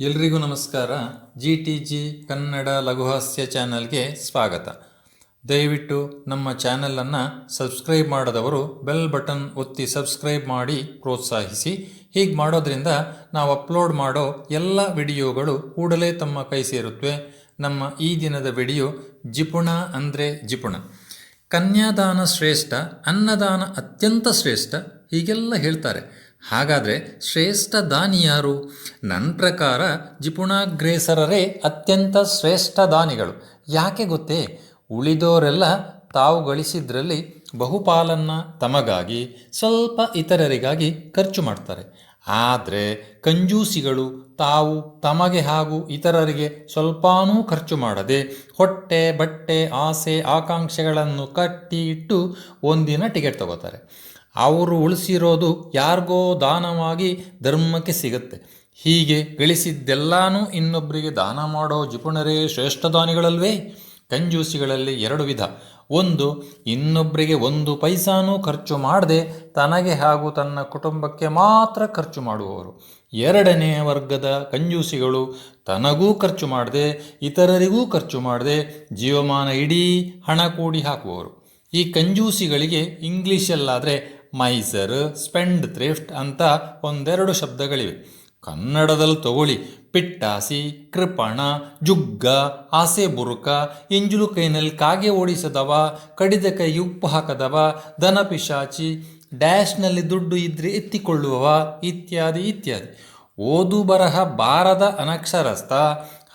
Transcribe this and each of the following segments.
ಎಲ್ರಿಗೂ ನಮಸ್ಕಾರ. G T G Kannada ಲಘುಹಾಸ್ಯ ಚಾನಲ್ಗೆ ಸ್ವಾಗತ. ದಯವಿಟ್ಟು ನಮ್ಮ ಚಾನಲನ್ನು ಸಬ್ಸ್ಕ್ರೈಬ್ ಮಾಡದವರು ಬೆಲ್ ಬಟನ್ ಒತ್ತಿ ಸಬ್ಸ್ಕ್ರೈಬ್ ಮಾಡಿ ಪ್ರೋತ್ಸಾಹಿಸಿ. ಹೀಗೆ ಮಾಡೋದ್ರಿಂದ ನಾವು ಅಪ್ಲೋಡ್ ಮಾಡೋ ಎಲ್ಲ ವಿಡಿಯೋಗಳು ಕೂಡಲೇ ತಮ್ಮ ಕೈ ಸೇರುತ್ತವೆ. ನಮ್ಮ ಈ ದಿನದ ವಿಡಿಯೋ ಜಿಪುಣ ಅಂದರೆ ಜಿಪುಣ. ಕನ್ಯಾದಾನ ಶ್ರೇಷ್ಠ, ಅನ್ನದಾನ ಅತ್ಯಂತ ಶ್ರೇಷ್ಠ ಹೀಗೆಲ್ಲ ಹೇಳ್ತಾರೆ. ಹಾಗಾದರೆ ಶ್ರೇಷ್ಠ ದಾನಿ ಯಾರು? ನನ್ನ ಪ್ರಕಾರ ಜಿಪುಣಾಗ್ರೇಸರರೇ ಅತ್ಯಂತ ಶ್ರೇಷ್ಠ ದಾನಿಗಳು. ಯಾಕೆ ಗೊತ್ತೇ? ಉಳಿದೋರೆಲ್ಲ ತಾವು ಗಳಿಸಿದ್ರಲ್ಲಿ ಬಹುಪಾಲನ್ನು ತಮಗಾಗಿ, ಸ್ವಲ್ಪ ಇತರರಿಗಾಗಿ ಖರ್ಚು ಮಾಡ್ತಾರೆ. ಆದರೆ ಕಂಜೂಸಿಗಳು ತಾವು ತಮಗೆ ಹಾಗೂ ಇತರರಿಗೆ ಸ್ವಲ್ಪನೂ ಖರ್ಚು ಮಾಡದೆ ಹೊಟ್ಟೆ, ಬಟ್ಟೆ, ಆಸೆ, ಆಕಾಂಕ್ಷೆಗಳನ್ನು ಕಟ್ಟಿ ಇಟ್ಟು ಒಂದಿನ ಟಿಕೆಟ್ ತಗೋತಾರೆ. ಅವರು ಉಳಿಸಿರೋದು ಯಾರಿಗೋ ದಾನವಾಗಿ ಧರ್ಮಕ್ಕೆ ಸಿಗುತ್ತೆ. ಹೀಗೆ ಗಳಿಸಿದ್ದೆಲ್ಲಾನು ಇನ್ನೊಬ್ಬರಿಗೆ ದಾನ ಮಾಡೋ ಜಿಪುಣರೇ ಶ್ರೇಷ್ಠ ದಾನಿಗಳಲ್ವೇ? ಕಂಜೂಸಿಗಳಲ್ಲಿ ಎರಡು ವಿಧ. ಒಂದು ಇನ್ನೊಬ್ಬರಿಗೆ ಒಂದು ಪೈಸಾನೂ ಖರ್ಚು ಮಾಡದೆ ತನಗೆ ಹಾಗೂ ತನ್ನ ಕುಟುಂಬಕ್ಕೆ ಮಾತ್ರ ಖರ್ಚು ಮಾಡುವವರು. ಎರಡನೇ ವರ್ಗದ ಕಂಜೂಸಿಗಳು ತನಗೂ ಖರ್ಚು ಮಾಡದೆ, ಇತರರಿಗೂ ಖರ್ಚು ಮಾಡದೆ ಜೀವಮಾನ ಇಡೀ ಹಣ ಕೂಡಿ ಹಾಕುವವರು. ಈ ಕಂಜೂಸಿಗಳಿಗೆ ಇಂಗ್ಲೀಷಲ್ಲಾದರೆ ಮೈಸರ್, ಸ್ಪೆಂಡ್ ಥ್ರಿಫ್ಟ್ ಅಂತ ಒಂದೆರಡು ಶಬ್ದಗಳಿವೆ. ಕನ್ನಡದಲ್ಲಿ ತಗೊಳ್ಳಿ. ಪಿಟ್ಟಾಸಿ, ಕೃಪಣ, ಜುಗ್ಗ, ಆಸೆ ಬುರುಕ, ಇಂಜುಲು ಕೈನಲ್ಲಿ ಕಾಗೆ ಓಡಿಸದವ, ಕಡಿದ ಕೈ ಉಪ್ಪು ಹಾಕದವ, ದನ ಪಿಶಾಚಿ ಡ್ಯಾಶ್ನಲ್ಲಿ ದುಡ್ಡು ಇದ್ರೆ ಎತ್ತಿಕೊಳ್ಳುವವ, ಇತ್ಯಾದಿ ಇತ್ಯಾದಿ. ಓದು ಬರಹ ಬಾರದ ಅನಕ್ಷರಸ್ಥ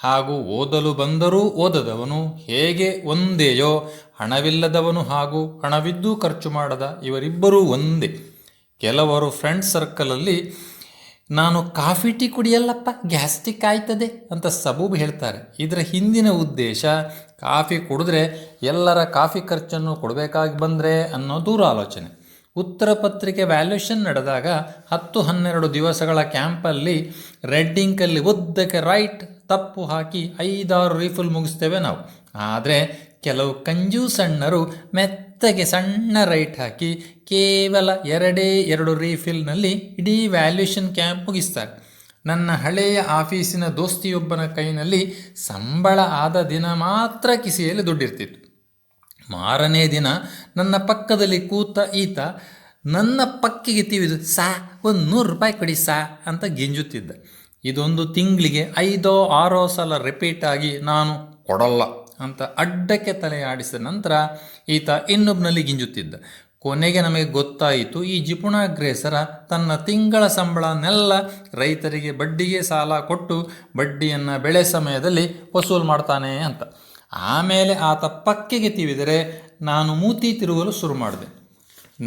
ಹಾಗೂ ಓದಲು ಬಂದರೂ ಓದದವನು ಹೇಗೆ ಒಂದೆಯೋ, ಹಣವಿಲ್ಲದವನು ಹಾಗೂ ಹಣವಿದ್ದೂ ಖರ್ಚು ಮಾಡದ ಇವರಿಬ್ಬರೂ ಒಂದೇ. ಕೆಲವರು ಫ್ರೆಂಡ್ ಸರ್ಕಲಲ್ಲಿ, ನಾನು ಕಾಫಿ ಟೀ ಕುಡಿಯಲ್ಲಪ್ಪ ಗ್ಯಾಸ್ಟಿಕ್ ಆಯ್ತದೆ ಅಂತ ಸಬೂಬ್ ಹೇಳ್ತಾರೆ. ಇದರ ಹಿಂದಿನ ಉದ್ದೇಶ, ಕಾಫಿ ಕುಡಿದ್ರೆ ಎಲ್ಲರ ಕಾಫಿ ಖರ್ಚನ್ನು ಕೊಡಬೇಕಾಗಿ ಬಂದರೆ ಅನ್ನೋ ದೂರಾಲೋಚನೆ. ಉತ್ತರ ಪತ್ರಿಕೆ ವ್ಯಾಲ್ಯೂಷನ್ ನಡೆದಾಗ ಹತ್ತು ಹನ್ನೆರಡು ದಿವಸಗಳ ಕ್ಯಾಂಪಲ್ಲಿ ರೆಡ್ಡಿಂಕಲ್ಲಿ ಉದ್ದಕ್ಕೆ ರೈಟ್ ತಪ್ಪು ಹಾಕಿ ಐದಾರು ರೀಫುಲ್ ಮುಗಿಸ್ತೇವೆ ನಾವು. ಆದರೆ ಕೆಲವು ಕಂಜೂಸಣ್ಣರು ಮೆತ್ತಗೆ ಸಣ್ಣ ರೈಟ್ ಹಾಕಿ ಕೇವಲ ಎರಡೇ ಎರಡು ರೀಫಿಲ್ನಲ್ಲಿ ಇಡೀ ವ್ಯಾಲ್ಯೂಷನ್ ಕ್ಯಾಂಪ್ ಮುಗಿಸ್ತಾರೆ. ನನ್ನ ಹಳೆಯ ಆಫೀಸಿನ ದೋಸ್ತಿಯೊಬ್ಬನ ಕೈನಲ್ಲಿ ಸಂಬಳ ಆದ ದಿನ ಮಾತ್ರ ಕಿಸೆಯಲ್ಲಿ ದುಡ್ಡಿರ್ತಿತ್ತು. ಮಾರನೇ ದಿನ ನನ್ನ ಪಕ್ಕದಲ್ಲಿ ಕೂತ ಈತ, ನನ್ನ ಪಕ್ಕಿಗೆ ತಿವಿದು ಸಾ, ಒಂದು ನೂರು ರೂಪಾಯಿ ಕೊಡಿ ಸಾ ಅಂತ ಗಿಂಜುತ್ತಿದ್ದ. ಇದೊಂದು ತಿಂಗಳಿಗೆ ಐದೋ ಆರೋ ಸಲ ರಿಪೀಟ್ ಆಗಿ ನಾನು ಕೊಡಲ್ಲ ಅಂತ ಅಡ್ಡಕ್ಕೆ ತಲೆ ಆಡಿಸಿದ ನಂತರ ಈತ ಇನ್ನೊಬ್ಬನಲ್ಲಿ ಗಿಂಜುತ್ತಿದ್ದ. ಕೊನೆಗೆ ನಮಗೆ ಗೊತ್ತಾಯಿತು, ಈ ಜಿಪುಣಾಗ್ರೇಸರ ತನ್ನ ತಿಂಗಳ ಸಂಬಳನೆಲ್ಲ ರೈತರಿಗೆ ಬಡ್ಡಿಗೆ ಸಾಲ ಕೊಟ್ಟು ಬಡ್ಡಿಯನ್ನು ಬೆಳೆ ಸಮಯದಲ್ಲಿ ವಸೂಲು ಮಾಡ್ತಾನೆ ಅಂತ. ಆಮೇಲೆ ಆತ ಪಕ್ಕೆಗೆ ತಿವಿದರೆ ನಾನು ಮೂತಿ ತಿರುಗಲು ಶುರು ಮಾಡಿದೆ.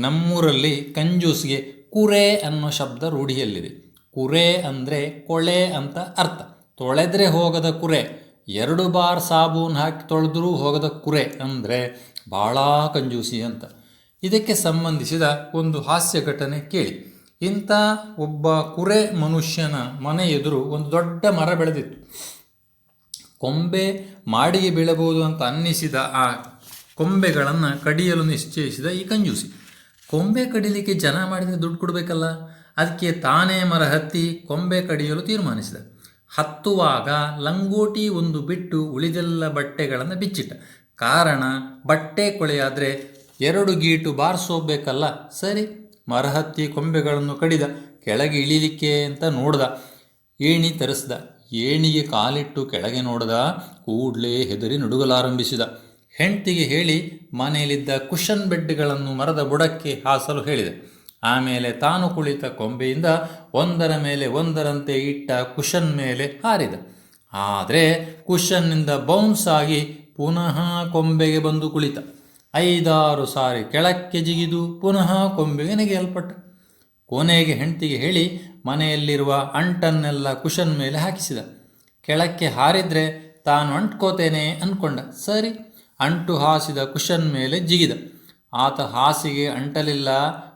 ನಮ್ಮೂರಲ್ಲಿ ಕಂಜೂಸ್ಗೆ ಕುರೆ ಅನ್ನೋ ಶಬ್ದ ರೂಢಿಯಲ್ಲಿದೆ. ಕುರೆ ಅಂದರೆ ಕೊಳೆ ಅಂತ ಅರ್ಥ. ತೊಳೆದ್ರೆ ಹೋಗದ ಕುರೆ. ಎರಡು ಬಾರ್ ಸಾಬೂನು ಹಾಕಿ ತೊಳೆದ್ರೂ ಹೋಗದ ಕುರೆ ಅಂದರೆ ಭಾಳ ಕಂಜೂಸಿ ಅಂತ. ಇದಕ್ಕೆ ಸಂಬಂಧಿಸಿದ ಒಂದು ಹಾಸ್ಯ ಘಟನೆ ಕೇಳಿ. ಇಂಥ ಒಬ್ಬ ಕುರೆ ಮನುಷ್ಯನ ಮನೆ ಎದುರು ಒಂದು ದೊಡ್ಡ ಮರ ಬೆಳೆದಿತ್ತು. ಕೊಂಬೆ ಮಾಡಿಗೆ ಬೀಳಬಹುದು ಅಂತ ಅನ್ನಿಸಿದ ಆ ಕೊಂಬೆಗಳನ್ನು ಕಡಿಯಲು ನಿಶ್ಚಯಿಸಿದ ಈ ಕಂಜೂಸಿ. ಕೊಂಬೆ ಕಡಿಲಿಕ್ಕೆ ಜನ ಮಾಡಿದರೆ ದುಡ್ಡು ಕೊಡಬೇಕಲ್ಲ? ಅದಕ್ಕೆ ತಾನೇ ಮರ ಹತ್ತಿ ಕೊಂಬೆ ಕಡಿಯಲು ತೀರ್ಮಾನಿಸಿದ. ಹತ್ತುವಾಗ ಲಂಗೋಟಿ ಒಂದು ಬಿಟ್ಟು ಉಳಿದೆಲ್ಲ ಬಟ್ಟೆಗಳನ್ನು ಬಿಚ್ಚಿಟ್ಟ. ಕಾರಣ, ಬಟ್ಟೆ ಕೊಳೆಯಾದರೆ ಎರಡು ಗೀಟು ಬಾರಿಸೋಬೇಕಲ್ಲ ಸರಿ, ಮರ ಹತ್ತಿ ಕೊಂಬೆಗಳನ್ನು ಕಡಿದ. ಕೆಳಗೆ ಇಳಿಲಿಕ್ಕೆ ಅಂತ ನೋಡ್ದ. ಏಣಿ ತರಿಸ್ದ. ಏಣಿಗೆ ಕಾಲಿಟ್ಟು ಕೆಳಗೆ ನೋಡ್ದ. ಕೂಡಲೇ ಹೆದರಿ ನಡುಗಲಾರಂಭಿಸಿದ. ಹೆಂಡ್ತಿಗೆ ಹೇಳಿ, ಮನೆಯಲ್ಲಿದ್ದ ಕುಷನ್ ಬೆಡ್ಗಳನ್ನು ಮರದ ಬುಡಕ್ಕೆ ಹಾಸಲು ಹೇಳಿದ. ಆಮೇಲೆ ತಾನು ಕುಳಿತ ಕೊಂಬೆಯಿಂದ ಒಂದರ ಮೇಲೆ ಒಂದರಂತೆ ಇಟ್ಟ ಕುಶನ್ ಮೇಲೆ ಹಾರಿದ. ಆದರೆ ಕುಶನ್ನಿಂದ ಬೌನ್ಸ್ ಆಗಿ ಪುನಃ ಕೊಂಬೆಗೆ ಬಂದು ಕುಳಿತ. ಐದಾರು ಸಾರಿ ಕೆಳಕ್ಕೆ ಜಿಗಿದು ಪುನಃ ಕೊಂಬೆಗೆ ನೆಗೆಯಲ್ಪಟ್ಟ. ಕೊನೆಗೆ ಹೆಂಡತಿಗೆ ಹೇಳಿ ಮನೆಯಲ್ಲಿರುವ ಅಂಟನ್ನೆಲ್ಲ ಕುಶನ್ ಮೇಲೆ ಹಾಕಿಸಿದ. ಕೆಳಕ್ಕೆ ಹಾರಿದ್ರೆ ತಾನು ಅಂಟ್ಕೋತೇನೆ ಅಂದ್ಕೊಂಡ ಸರಿ, ಅಂಟು ಹಾಸಿದ ಕುಶನ್ ಮೇಲೆ ಜಿಗಿದ. ಆತ ಹಾಸಿಗೆ ಅಂಟಲಿಲ್ಲ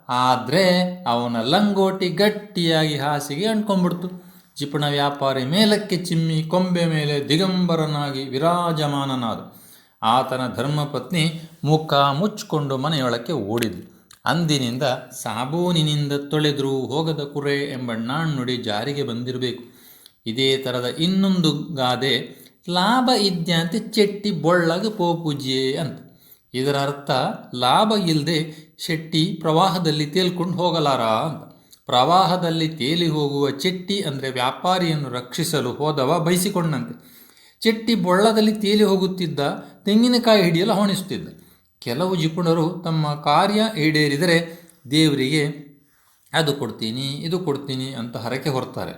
ಆದರೆ ಅವನ ಲಂಗೋಟಿ ಗಟ್ಟಿಯಾಗಿ ಹಾಸಿಗೆ ಅಂಟ್ಕೊಂಡ್ಬಿಡ್ತು. ಜಿಪುಣ ವ್ಯಾಪಾರಿ ಮೇಲಕ್ಕೆ ಚಿಮ್ಮಿ ಕೊಂಬೆ ಮೇಲೆ ದಿಗಂಬರನಾಗಿ ವಿರಾಜಮಾನನಾದ. ಆತನ ಧರ್ಮಪತ್ನಿ ಮುಖ ಮುಚ್ಚಿಕೊಂಡು ಮನೆಯೊಳಕ್ಕೆ ಓಡಿದ್ಲು. ಅಂದಿನಿಂದ ಸಾಬೂನಿನಿಂದ ತೊಳೆದರೂ ಹೋಗದ ಕುರೆ ಎಂಬ ನಾಣ್ಣುಡಿ ಜಾರಿಗೆ ಬಂದಿರಬೇಕು. ಇದೇ ಥರದ ಇನ್ನೊಂದು ಗಾದೆ, ಲಾಭ ಇದ್ಯಾಂತೆ, ಚೆಟ್ಟಿ ಬೊಳ್ಳಗ ಪೋಪೂಜೆ ಅಂತ. ಇದರ ಅರ್ಥ, ಲಾಭ ಇಲ್ಲದೆ ಶೆಟ್ಟಿ ಪ್ರವಾಹದಲ್ಲಿ ತೇಲ್ಕೊಂಡು ಹೋಗಲಾರ ಅಂತ ಪ್ರವಾಹದಲ್ಲಿ ತೇಲಿ ಹೋಗುವ ಚೆಟ್ಟಿ ಅಂದರೆ ವ್ಯಾಪಾರಿಯನ್ನು ರಕ್ಷಿಸಲು ಹೋದವ ಬಯಸಿಕೊಂಡಂತೆ ಚೆಟ್ಟಿ ಬೊಳ್ಳದಲ್ಲಿ ತೇಲಿ ಹೋಗುತ್ತಿದ್ದ ತೆಂಗಿನಕಾಯಿ ಹಿಡಿಯಲು ಹವಣಿಸುತ್ತಿದ್ದ ಕೆಲವು ಜಿಪುಣರು ತಮ್ಮ ಕಾರ್ಯ ಈಡೇರಿದರೆ ದೇವರಿಗೆ, ಅದು ಕೊಡ್ತೀನಿ, ಇದು ಕೊಡ್ತೀನಿ ಅಂತ ಹರಕೆ ಹೊರ್ತಾರೆ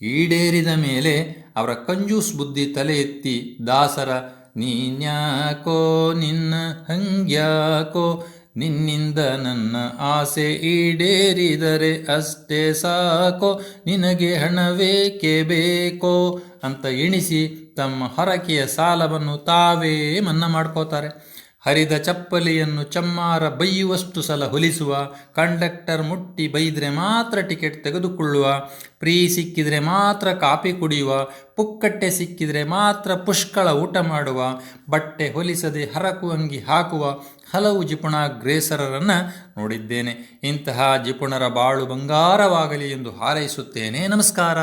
ಈಡೇರಿದ ಮೇಲೆ ಅವರ ಕಂಜೂಸ್ ಬುದ್ಧಿ ತಲೆ ಎತ್ತಿ ದಾಸರ ನೀನ್ಯಾಕೋ ನಿನ್ನ ಹಂಗ್ಯಾಕೋ? ನಿನ್ನಿಂದ ನನ್ನ ಆಸೆ ಈಡೇರಿದರೆ ಅಷ್ಟೇ ಸಾಕೋ? ನಿನಗೆ ಹಣವೇಕೆ ಬೇಕೋ? ಅಂತ ಎಣಿಸಿ ತಮ್ಮ ಹೊರಕೆಯ ಸಾಲವನ್ನು ತಾವೇ ಮನ್ನಾ ಮಾಡ್ಕೋತಾರೆ. ಹರಿದ ಚಪ್ಪಲಿಯನ್ನು ಚಮ್ಮಾರ ಬೈಯುವಷ್ಟು ಸಲ ಹೊಲಿಸುವ, ಕಂಡಕ್ಟರ್ ಮುಟ್ಟಿ ಬೈದರೆ ಮಾತ್ರ ಟಿಕೆಟ್ ತೆಗೆದುಕೊಳ್ಳುವ ಪ್ರೀ ಸಿಕ್ಕಿದರೆ ಮಾತ್ರ ಕಾಫಿ ಕುಡಿಯುವ, ಪುಕ್ಕಟ್ಟೆ ಸಿಕ್ಕಿದರೆ ಮಾತ್ರ ಪುಷ್ಕಳ ಊಟ ಮಾಡುವ, ಬಟ್ಟೆ ಹೊಲಿಸದೆ ಹರಕು ಅಂಗಿ ಹಾಕುವ ಹಲವು ಜಿಪುಣ ಗ್ರೇಸರರನ್ನು ನೋಡಿದ್ದೇನೆ. ಇಂತಹ ಜಿಪುಣರ ಬಾಳು ಬಂಗಾರವಾಗಲಿ ಎಂದು ಹಾರೈಸುತ್ತೇನೆ. ನಮಸ್ಕಾರ.